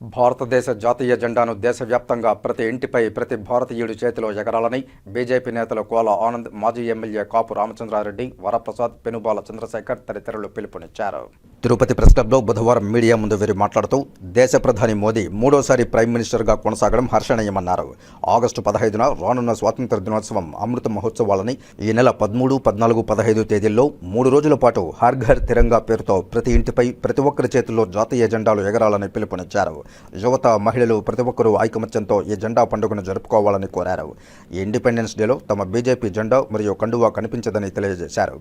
భారతదేశ జాతీయ జెండాను దేశవ్యాప్తంగా ప్రతి ఇంటిపై ప్రతి భారతీయుడి చేతిలో ఎగరాలని బీజేపీ నేతలు కోల ఆనంద్ మాజీ ఎమ్మెల్యే కాపు రామచంద్రారెడ్డి వరప్రసాద్ పెనుబాల చంద్రశేఖర్ తదితరులు పిలుపునిచ్చారు. తిరుపతి ప్రెస్ క్లబ్లో బుధవారం మీడియా ముందు వీరు మాట్లాడుతూ దేశ ప్రధాని మోదీ మూడోసారి ప్రైమ్ మినిస్టర్గా కొనసాగడం హర్షణీయమన్నారు. ఆగస్టు పదహైదున రానున్న స్వాతంత్ర దినోత్సవం అమృత మహోత్సవాలని ఈ నెల పదమూడు పద్నాలుగు పదహైదు తేదీల్లో మూడు రోజుల పాటు హర్ ఘర్ తిరంగా పేరుతో ప్రతి ఇంటిపై ప్రతి ఒక్కరి చేతుల్లో జాతీయ జెండాలు ఎగరాలని పిలుపునిచ్చారు. యువత మహిళలు ప్రతి ఒక్కరూ ఐకమత్యంతో ఈ జెండా పండుగను జరుపుకోవాలని కోరారు. ఈ ఇండిపెండెన్స్ డేలో తమ బీజేపీ జెండా మరియు కండువా కనిపించదని తెలియజేశారు.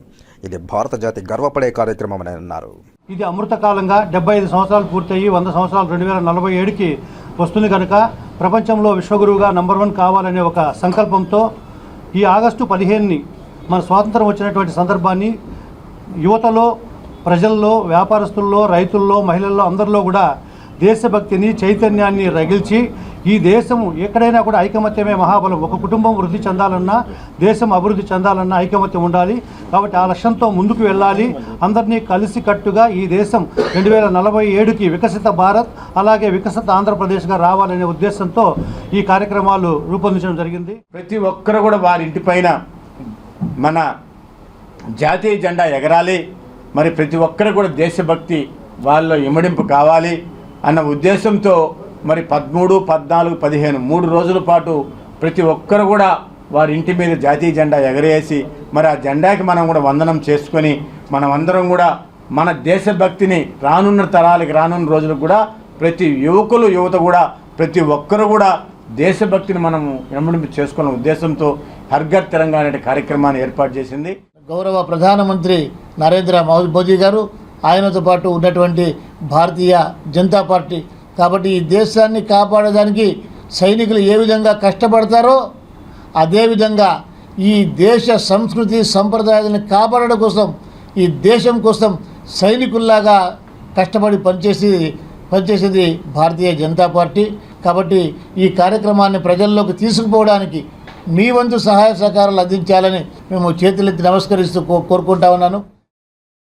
ఇది భారత జాతి గర్వపడే కార్యక్రమమని అన్నారు. ఇది అమృతకాలంగా డెబ్బై ఐదు సంవత్సరాలు పూర్తయి వంద సంవత్సరాలు రెండు వేల నలభై ఏడుకి వస్తుంది కనుక ప్రపంచంలో విశ్వగురువుగా నంబర్ వన్ కావాలనే ఒక సంకల్పంతో ఈ ఆగస్టు పదిహేనుని మన స్వాతంత్రం వచ్చినటువంటి సందర్భాన్ని యువతలో ప్రజల్లో వ్యాపారస్తుల్లో రైతుల్లో మహిళల్లో అందరిలో కూడా దేశభక్తిని చైతన్యాన్ని రగిల్చి ఈ దేశం ఎక్కడైనా కూడా ఐకమత్యమే మహాబలం. ఒక కుటుంబం వృద్ధి చెందాలన్నా దేశం అభివృద్ధి చెందాలన్నా ఐకమత్యం ఉండాలి. కాబట్టి ఆ లక్ష్యంతో ముందుకు వెళ్ళాలి. అందరినీ కలిసికట్టుగా ఈ దేశం రెండు వేల నలభై ఏడుకి వికసిత భారత్ అలాగే వికసిత ఆంధ్రప్రదేశ్గా రావాలనే ఉద్దేశంతో ఈ కార్యక్రమాలు రూపొందించడం జరిగింది. ప్రతి ఒక్కరు కూడా వారి ఇంటిపైన మన జాతీయ జెండా ఎగరాలి. మరి ప్రతి ఒక్కరు కూడా దేశభక్తి వాళ్ళ ఇమడింపు కావాలి. అన్న ఉద్దేశంతో మరి పదమూడు పద్నాలుగు పదిహేను మూడు రోజుల పాటు ప్రతి ఒక్కరు కూడా వారి ఇంటి మీద జాతీయ జెండా ఎగరేసి మరి ఆ జెండాకి మనం కూడా వందనం చేసుకొని మనమందరం కూడా మన దేశభక్తిని రానున్న తరాలకి రానున్న రోజులకు కూడా ప్రతి యువకులు యువత కూడా ప్రతి ఒక్కరు కూడా దేశభక్తిని మనము వెంబడింపు చేసుకున్న ఉద్దేశంతో హర్ఘర్ తెలంగాణ అనే కార్యక్రమాన్ని ఏర్పాటు చేసింది. గౌరవ ప్రధానమంత్రి నరేంద్ర మోదీ గారు ఆయనతో పాటు ఉన్నటువంటి భారతీయ జనతా పార్టీ. కాబట్టి ఈ దేశాన్ని కాపాడడానికి సైనికులు ఏ విధంగా కష్టపడతారో అదేవిధంగా ఈ దేశ సంస్కృతి సంప్రదాయాలను కాపాడడం కోసం ఈ దేశం కోసం సైనికుల్లాగా కష్టపడి పనిచేసి పనిచేసేది భారతీయ జనతా పార్టీ. కాబట్టి ఈ కార్యక్రమాన్ని ప్రజల్లోకి తీసుకుపోవడానికి మీ వంతు సహాయ సహకారాలు అందించాలని మేము చేతులెత్తి నమస్కరిస్తూ కోరుకుంటా ఉన్నాను.